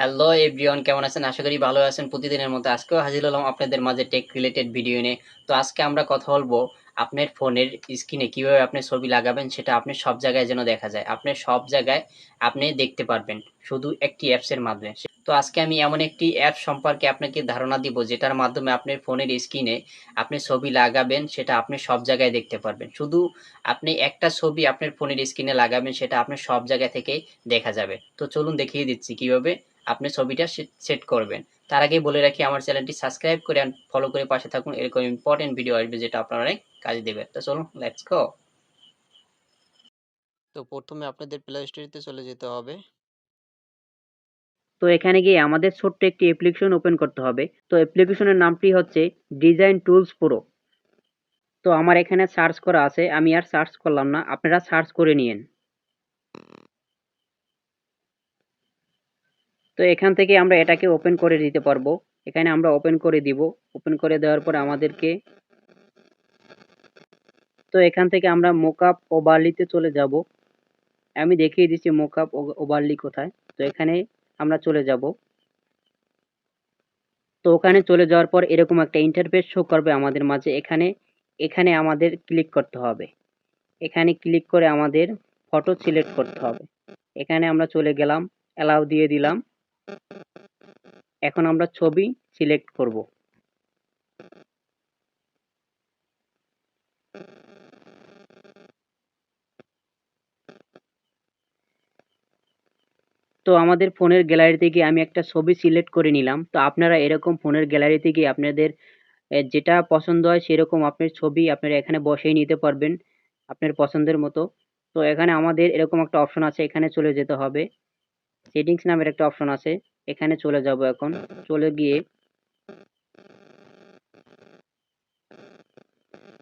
Hello everyone কেমন আছেন? আশা করি ভালো আছেন। প্রতিদিনের মতো আজকেও হাজির হলাম আপনাদের মাঝে টেক রিলেটেড ভিডিও নিয়ে। তো আজকে আমরা কথা বলব আপনার ফোনের স্ক্রিনে কীভাবে আপনি ছবি লাগাবেন, সেটা আপনি সব জায়গায় যেন দেখা যায়। আপনি সব জায়গায় আপনি দেখতে পারবেন, শুধু একটি অ্যাপসের মাধ্যমে। তো আজকে আমি এমন একটি অ্যাপ সম্পর্কে আপনাকে ধারণা দিব, যেটার মাধ্যমে আপনার ফোনের স্ক্রিনে আপনি ছবি লাগাবেন, সেটা আপনি সব জায়গায় দেখতে পারবেন। শুধু আপনি একটা ছবি আপনার ফোনের স্ক্রিনে লাগাবেন, সেটা আপনি সব জায়গা থেকে দেখা যাবে। তো চলুন দেখিয়ে দিচ্ছি কীভাবে আপনি ছবিটা সেট করবেন। তার আগে বলে রাখি আমার চ্যানেলটি সাবস্ক্রাইব করে ফলো করে পাশে থাকুন। এরকম ইম্পর্টেন্ট ভিডিও আসবে যেটা আপনার অনেক কাজে দেবে। তো চলুন লেটস গো তো প্রথমে আপনাদের প্লে স্টোরিতে চলে যেতে হবে। তো এখানে গিয়ে আমাদের ছোট্ট একটি অ্যাপ্লিকেশন ওপেন করতে হবে। তো অ্যাপ্লিকেশনের নামটি হচ্ছে ডিজাইন টুলস প্রো তো আমার এখানে সার্চ করা আছে। আমি আর সার্চ করলাম না। আপনারা সার্চ করে নিন তো এখান থেকে আমরা এটাকে ওপেন করে দিতে পারব। এখানে আমরা ওপেন করে দিব। ওপেন করে দেওয়ার পর আমাদেরকে তো এখান থেকে আমরা মোকআপ ওভারলিতে চলে যাব। আমি দেখিয়ে দিচ্ছি মোকআপ ওভারলি কোথায়। তো এখানে আমরা চলে যাব। তো ওখানে চলে যাওয়ার পর এরকম একটা ইন্টারফেস শো করবে আমাদের মাঝে। এখানে এখানে আমাদের ক্লিক করতে হবে। এখানে ক্লিক করে আমাদের ফটো সিলেক্ট করতে হবে। এখানে আমরা চলে গেলাম অ্যালাউ দিয়ে দিলাম। এখন আমরা ছবি সিলেক্ট করব। তো আমাদের ফোনের গ্যালারিতে গিয়ে আমি একটা ছবি সিলেক্ট করে নিলাম। তো আপনারা এরকম ফোনের গ্যালারিতে গিয়ে আপনাদের যেটা পছন্দ হয় সেরকম আপনার ছবি আপনারা এখানে বসেই নিতে পারবেন আপনার পছন্দের মতো। তো এখানে আমাদের এরকম একটা অপশন আছে, এখানে চলে যেতে হবে। সেটিংস নামের একটা অপশন আছে। এখানে চলে যাব এখন। চলে গিয়ে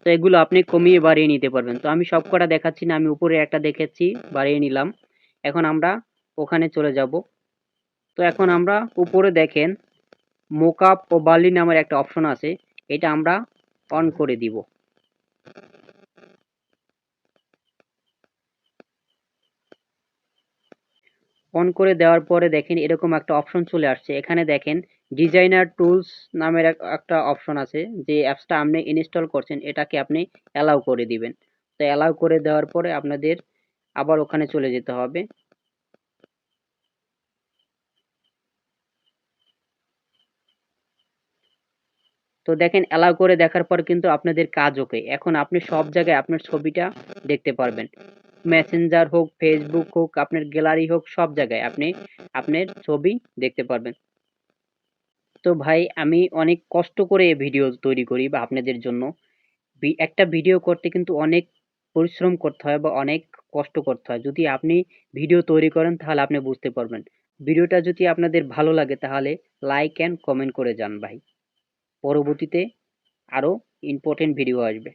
তো এগুলো আপনি কমিয়ে বাড়িয়ে নিতে পারবেন। তো আমি সব কটা দেখাচ্ছি না, আমি উপরে একটা দেখেছি, বাড়িয়ে নিলাম। এখন আমরা ওখানে চলে যাব। তো এখন আমরা উপরে দেখেন মোকআপ ও বার্লি নামের একটা অপশন আছে। এটা আমরা অন করে দিব। অন করে দেওয়ার পরে দেখেন এরকম একটা অপশন চলে আসছে। এখানে দেখেন ডিজাইনার টুলস নামের একটা অপশন আছে। যে অ্যাপসটা আপনি ইনস্টল করছেন, এটাকে আপনি অ্যালাউ করে দিবেন। তো অ্যালাউ করে দেওয়ার পরে আপনাদের আবার ওখানে চলে যেতে হবে। তো দেখেন অ্যালাউ করে দেখার পর কিন্তু আপনাদের কাজ ওকে এখন আপনি সব জায়গায় আপনার ছবিটা দেখতে পারবেন। মেসেঞ্জার হোক ফেসবুক হোক, আপনার গ্যালারি হোক, সব জায়গায় আপনি আপনার ছবি দেখতে পারবেন। তো ভাই, আমি অনেক কষ্ট করে ভিডিও তৈরি করি বা আপনাদের জন্য। একটা ভিডিও করতে কিন্তু অনেক পরিশ্রম করতে হয় বা অনেক কষ্ট করতে হয়। যদি আপনি ভিডিও তৈরি করেন, তাহলে আপনি বুঝতে পারবেন। ভিডিওটা যদি আপনাদের ভালো লাগে, তাহলে লাইক অ্যান্ড কমেন্ট করে যান ভাই। পরবর্তীতে আরও ইম্পর্টেন্ট ভিডিও আসবে।